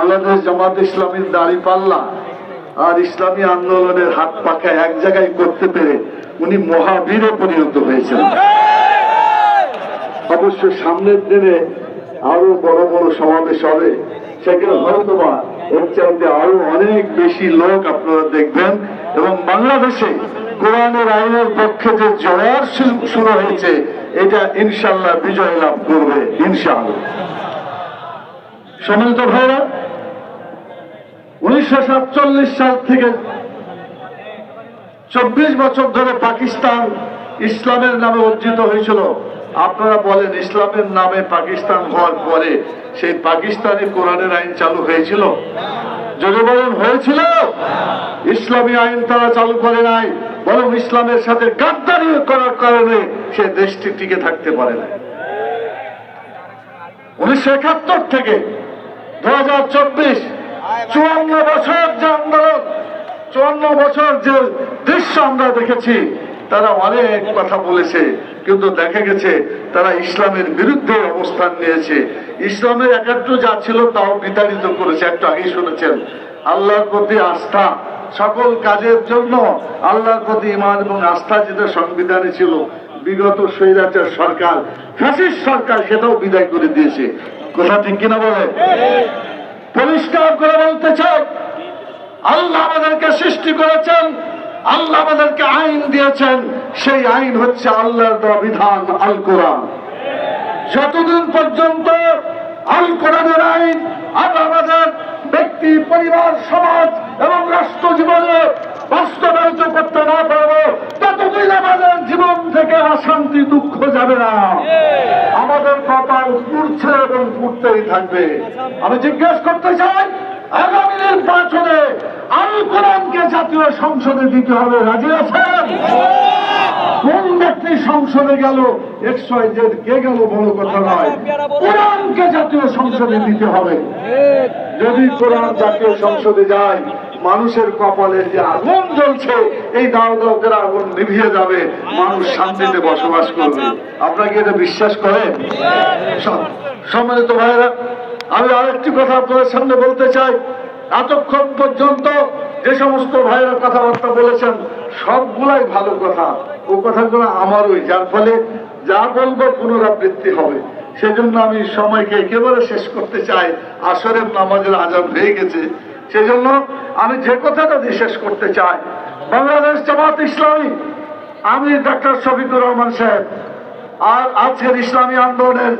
বাংলাদেশ জামাত ইসলামীর দাড়ি পাল্লা আর ইসলামী আন্দোলনের হাত পাখা এক জায়গায় করতে পেরে উনি মহাবীরে পরিণত হয়েছিলেন অবশ্য সামনের দিনে আরও বড় বড় সমাবেশ হবে, সেখানে হয়তো বা এর চাইতে আরও অনেক বেশি লোক আপনারা দেখবেন এবং বাংলাদেশে কোরআনের আইনের পক্ষে যে জয়ার শুরু হয়েছে, এটা ইনশাল্লাহ বিজয় লাভ করবে, ইনশাআল্লাহ। সম্মানিত ভাইরা উনিশশো সাতচল্লিশ সাল থেকে চব্বিশ বছর ধরে পাকিস্তান ইসলামের নামে অর্জিত হয়েছিল। আপনারা বলেন, ইসলামের নামে পাকিস্তান হওয়ার পরে সেই পাকিস্তানি কোরআনের আইন চালু হয়েছিল? যদি বলেন, হয়েছিল। ইসলামী আইন তারা চালু করে নাই, বরং ইসলামের সাথে গাদ্দারি করার কারণে সে দেশটি টিকে থাকতে পারে না উনিশশো একাত্তর থেকে দু হাজার চব্বিশ চুয়ান্ন বছর যে আন্দোলন, চুয়ান্ন বছর যে দৃশ্য আমরা দেখেছি, তারা অনেক কথা বলেছে, কিন্তু দেখা গেছে তারা ইসলামের বিরুদ্ধে অবস্থান নিয়েছে। ইসলামের একাত্র যা ছিল তাও বিতাড়িত করেছে, একটু আগেই শুনেছেন। আল্লাহর প্রতি আস্থা, সকল কাজের জন্য আল্লাহর প্রতি ইমান এবং আস্থা যেটা সংবিধানে ছিল, বিগত স্বৈরাচার সরকার, ফ্যাসিস্ট সরকার সেটাও বিদায় করে দিয়েছে। কথা ঠিক কিনা বলে পরিষ্কার করে বলতে চাই, আল্লাহ আমাদেরকে সৃষ্টি করেছেন, আল্লাহ আমাদেরকে আইন দিয়েছেন, সেই আইন হচ্ছে আল্লাহর দেওয়া বিধান আল কোরআন যতদিন পর্যন্ত আল কোরআনের আইন আর আমাদের ব্যক্তি, পরিবার, সমাজ এবং রাষ্ট্র জীবনে বাস্তবায়িত করতে না পারব, ততদিন আমাদের জীবন থেকে অশান্তি, দুঃখ যাবে না। কপাল পুড়ছে এবং পুড়তেই থাকবে। আমি জিজ্ঞেস করতে চাই আগামী নির্বাচনে আল কোরআনকে জাতীয় সংসদে দিতে হবে। রাজি আছেন? কোন ব্যক্তি সংসদে গেল? একশো জেড কে গেল বড় কথা নয়। কোরআনকে জাতীয় সংসদে দিতে হবে। যদি কোরআন জাতীয় সংসদে যায় মানুষের কপালে যে আগুন জ্বলছে, এই দাও আগুন নিভিয়ে যাবে। মানুষ শান্তিতে বসবাস করবে। আপনাকে এটা বিশ্বাস করেন? সম- সম্মানিত ভাইরা আমি আরেকটি কথা আপনাদের সামনে বলতে চাই। এতক্ষণ পর্যন্ত যে সমস্ত ভাইরা কথাবার্তা বলেছেন, সবগুলাই ভালো কথা। ও কথাগুলো আমারই, যার ফলে যা বলব পুনরাবৃত্তি হবে। সেজন্য আমি সময়কে একেবারে শেষ করতে চাই। আসরের নামাজের আজান হয়ে গেছে। সেজন্য আমি যে কথাটা দিয়ে শেষ করতে চাই, বাংলাদেশ জামাত ইসলামী, আমি ডাক্তার শফিকুর রহমান সাহেব, আর আজকের ইসলামী আন্দোলনের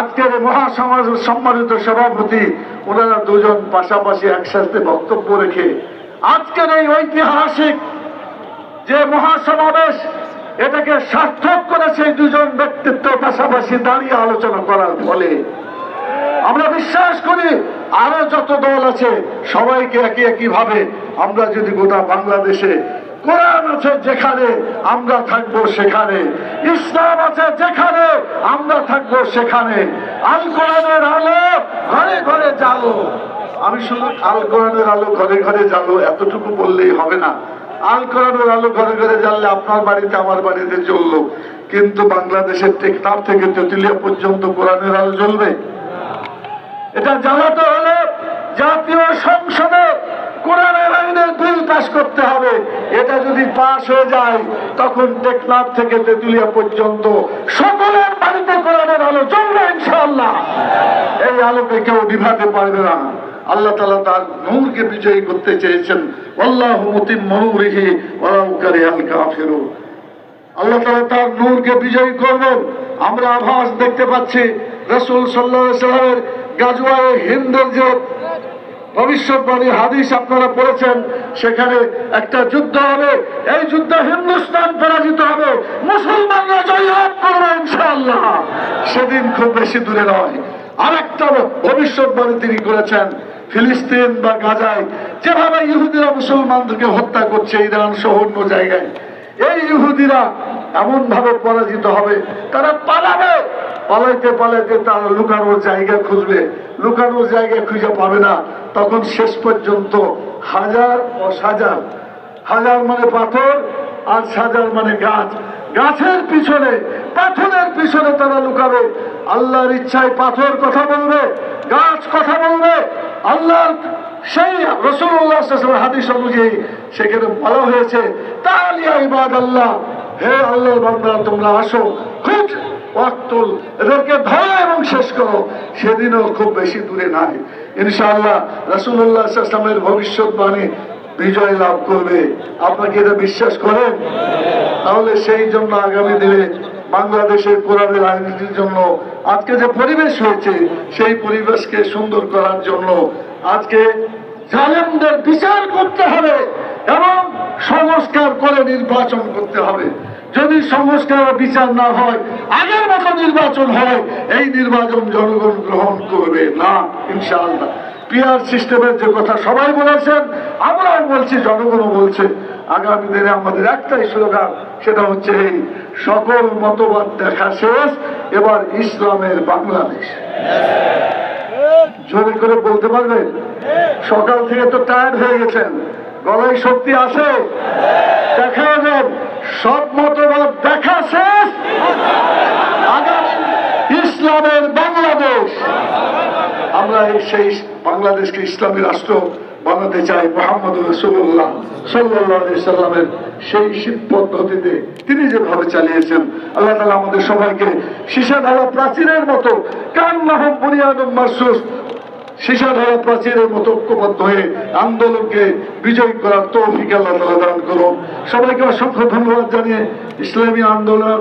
আজকের এই মহাসমাজের সম্মানিত সভাপতি, ওনারা দুজন পাশাপাশি একসাথে বক্তব্য রেখে আজকের এই ঐতিহাসিক যে মহাসমাবেশ, এটাকে সার্থক করেছে দুজন ব্যক্তিত্ব পাশাপাশি দাঁড়িয়ে আলোচনা করার ফলে আমরা বিশ্বাস করি আরও যত দল আছে, সবাইকে একই একই ভাবে আমরা যদি গোটা বাংলাদেশে কোরআন আছে যেখানে আমরা থাকব সেখানে, ইসলাম আছে যেখানে আমরা থাকব সেখানে, আল কোরআনের আলো ঘরে ঘরে জালো আমি শুধু আল কোরআনের আলো ঘরে ঘরে জালো এতটুকু বললেই হবে না। আল কোরআনের আলো ঘরে ঘরে জ্বাললে আপনার বাড়িতে, আমার বাড়িতে জ্বললো। কিন্তু বাংলাদেশের টেকনাফ থেকে তেতুলিয়া পর্যন্ত কোরআনের আলো জ্বলবে? এটা হলে জাতীয় সংসদে কোরআনের আইনের বিল পাশ করতে হবে। এটা যদি পাশ হয়ে যায়, তখন টেকনাফ থেকে তেতুলিয়া পর্যন্ত সকলের বাড়িতে কোরআনের আলো জ্বলবে ইনশাআল্লাহ। এই আলোকে কেউ নিভাতে পারবে না। আল্লাহ তালা তার নূরকে বিজয়ী করতে চেয়েছেন। আল্লাহ মতিম মনুরিহি ওরাউকারি আল কাফেরু। আল্লাহ তালা তার নূরকে বিজয়ী করবেন। আমরা আভাস দেখতে পাচ্ছি। রসুল সাল্লাহ সাল্লামের গাজুয়ায় হিন্দের যে ভবিষ্যৎবাণী হাদিস আপনারা পড়েছেন, সেখানে একটা যুদ্ধ হবে, এই যুদ্ধে হিন্দুস্তান পরাজিত হবে, মুসলমানরা জয়লাভ করবে ইনশাআল্লাহ। সেদিন খুব বেশি দূরে নয়। আর একটা ভবিষ্যৎবাণী তিনি করেছেন, ফিলিস্তিন বা গাজায়। যেভাবে ইহুদিরা মুসলমানদেরকে হত্যা করছে, ইরান সহ অন্য জায়গায়। এই ইহুদিরা এমন ভাবে পরাজিত হবে, তারা পালাবে। পালাইতে পালাইতে তারা লুকানোর জায়গা খুঁজবে। লুকানোর জায়গা খুঁজে পাবে না। তখন শেষ পর্যন্ত হাজার ও সাজার হাজার মানে পাথর আর সাজার মানে গাছ। গাছের পিছনে, পাথরের পিছনে তারা লুকাবে। আল্লাহর ইচ্ছায় পাথর কথা বলবে, গাছ কথা বলবে। আল্লাহ সেই রসুল্লাহ হাদিস অনুযায়ী সেখানে বলা হয়েছে, তালিয়া ইবাদ আল্লাহ হে আল্লাহ বান্দা, তোমরা আসো খুব ওয়াক্তুল এদেরকে ধরো এবং শেষ করো। সেদিনও খুব বেশি দূরে নাই। ইনশাআল্লাহ রাসূলুল্লাহ ইসলামের ভবিষ্যৎবাণী বিজয় লাভ করবে। আপনাকে এটা বিশ্বাস করেন? তাহলে সেই জন্য আগামী দিনে বাংলাদেশের কোরআনের রাজনীতির জন্য আজকে যে পরিবেশ হয়েছে, সেই পরিবেশকে সুন্দর করার জন্য আজকে জালেমদের বিচার করতে হবে এবং সংস্কার করে নির্বাচন করতে হবে। যদি সংস্কার বিচার না হয়, আগের মতো নির্বাচন হয়, এই নির্বাচন জনগণ গ্রহণ করবে না, ইনশাআল্লাহ। পিয়ার সিস্টেমের যে কথা সবাই বলেছেন, আমরাও বলছি, জনগণও বলছে। আগামী দিনে আমাদের একটাই স্লোগান, সেটা হচ্ছে এই, সকল মতবাদ দেখা শেষ, এবার ইসলামের বাংলাদেশ। জোরে করে বলতে পারবেন? সকাল থেকে তো টায়ার্ড হয়ে গেছেন। গলায় শক্তি আছে? দেখা যাবেন সব মতবাদ দেখা শেষ। ইসলামের বাংলাদেশ। আমরা সেই বাংলাদেশকে ইসলামী রাষ্ট্র বানাতে চাই মোহাম্মদ রসুল্লাহ সাল্লাহ সাল্লামের সেই পদ্ধতিতে তিনি যেভাবে চালিয়েছেন, আল্লাহ তালা আমাদের সবাইকে সীসা ঢালা প্রাচীরের মতো কান মাহম বুনিয়াদম মাসুস সীসা ঢালা প্রাচীরের মতো ঐক্যবদ্ধ হয়ে আন্দোলনকে বিজয় করার তৌফিক আল্লাহ তালা দান করুন। সবাইকে অসংখ্য ধন্যবাদ জানিয়ে ইসলামী আন্দোলন